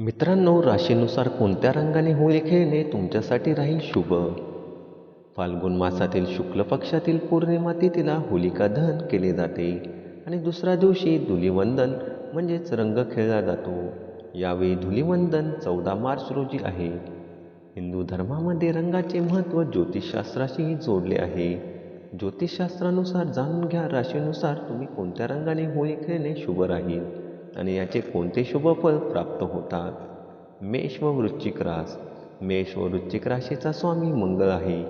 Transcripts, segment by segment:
मित्रांनो राशीनुसार कोणत्या रंगाने होळी खेळणे तुमच्यासाठी राहील शुभ? फाल्गुन मासातील शुक्ल पक्षातील पौर्णिमा तिथीला होलिका दहन केले जाते आणि दुसऱ्या दिवशी धुलिवंदन म्हणजेच रंग खेळला जातो. यावेळी धुलिवंदन चौदा मार्च रोजी आहे. हिंदू धर्मामध्ये रंगाचे महत्त्व ज्योतिषशास्त्राशीही जोडले आहे. ज्योतिषशास्त्रानुसार जाणून घ्या राशीनुसार तुम्ही कोणत्या रंगाने होळी खेळणे शुभ राहील? आणि याचे कोणते शुभफल प्राप्त होतात? मेष व वृश्चिक रास. मेष व वृश्चिक राशीचा स्वामी मंगळ आहे.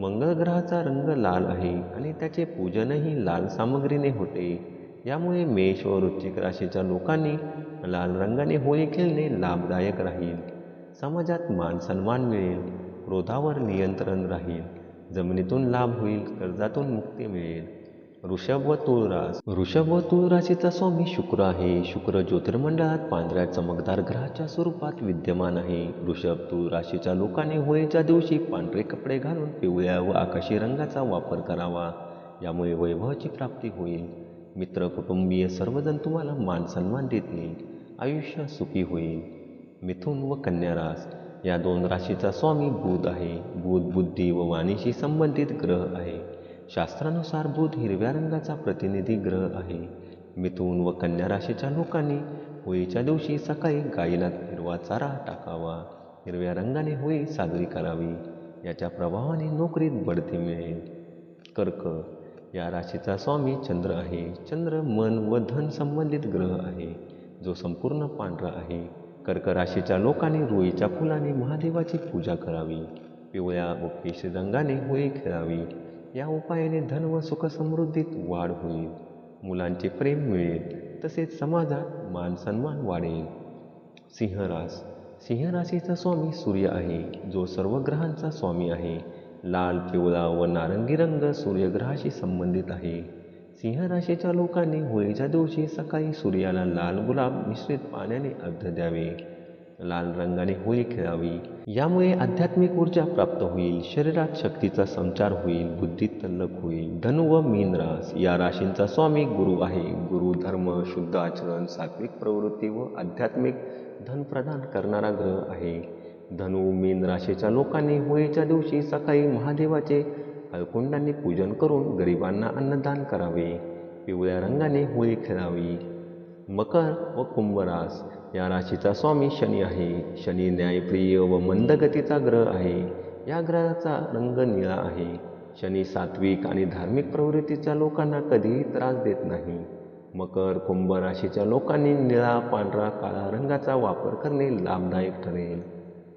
मंगळ ग्रहाचा रंग लाल आहे आणि त्याचे पूजनही लाल सामग्रीने होते. यामुळे मेष व वृश्चिक राशीच्या लोकांनी लाल रंगाने होळी खेळणे लाभदायक राहील. समाजात मान सन्मान मिळेल. क्रोधावर नियंत्रण राहील. जमिनीतून लाभ होईल. कर्जातून मुक्ती मिळेल. ऋषभ व तुळरास ऋषभ व तुळराशीचा स्वामी शुक्र आहे. शुक्र ज्योतिर्मंडळात पांढऱ्या चमकदार ग्रहाच्या स्वरूपात विद्यमान आहे. ऋषभ तुळ राशीच्या लोकांनी होळीच्या दिवशी पांढरे कपडे घालून पिवळ्या व आकाशी रंगाचा वापर करावा. यामुळे वैभवाची प्राप्ती होईल. मित्र कुटुंबीय सर्वजण तुम्हाला मान सन्मान देतील आयुष्य सुखी होईल. मिथुन व कन्या रास या दोन राशीचा स्वामी बुध आहे. बुध बुद्धी व वाणीशी संबंधित ग्रह आहे. शास्त्रानुसार बुध हिरव्या रंगाचा प्रतिनिधी ग्रह आहे. मिथुन व कन्या राशीच्या लोकांनी होळीच्या दिवशी सकाळी गायीला हिरवा चारा टाकावा. हिरव्या रंगाने होळी साजरी करावी. याच्या प्रभावाने नोकरीत बढती मिळेल. कर्क. या राशीचा स्वामी चंद्र आहे. चंद्र मन व धन संबंधित ग्रह आहे. जो संपूर्ण पांढरा आहे. कर्क राशीच्या लोकांनी रुईच्या फुलाने महादेवाची पूजा करावी. पिवळ्या व केशरी रंगाने होळी खेळावी. या उपायाने धन व सुखसमृद्धीत वाढ होईल. मुलांचे प्रेम मिळेल तसेच समाजात मानसन्मान वाढेल. सिंहरास सिंहराशीचा स्वामी सूर्य आहे जो सर्व ग्रहांचा स्वामी आहे. लाल पिवळा व नारंगी रंग सूर्यग्रहाशी संबंधित आहे. सिंहराशीच्या लोकांनी होळीच्या दिवशी सकाळी सूर्याला लाल गुलाब मिश्रित पाण्याने अर्ध द्यावे. लाल रंगाने होळी खेळावी. यामुळे आध्यात्मिक ऊर्जा प्राप्त होईल शरीरात शक्तीचा संचार होईल बुद्धी तल्लक होईल. धनु व मीन रास या राशींचा स्वामी गुरु आहे. गुरु धर्म शुद्ध आचरण सात्विक प्रवृत्ती व आध्यात्मिक धन प्रदान करणारा ग्रह आहे. धनु मीन राशीच्या लोकांनी होळीच्या दिवशी सकाळी महादेवाचे हळकुंडांनी पूजन करून गरिबांना अन्नदान करावे. पिवळ्या रंगाने होळी खेळावी. मकर व कुंभरास या राशीचा स्वामी शनी आहे. शनी न्यायप्रिय व मंदगतीचा ग्रह आहे. या ग्रहाचा रंग निळा आहे. शनी सात्विक आणि धार्मिक प्रवृत्तीच्या लोकांना कधीही त्रास देत नाही. मकर कुंभ राशीच्या लोकांनी निळा पांढरा काळा रंगाचा वापर करणे लाभदायक ठरेल.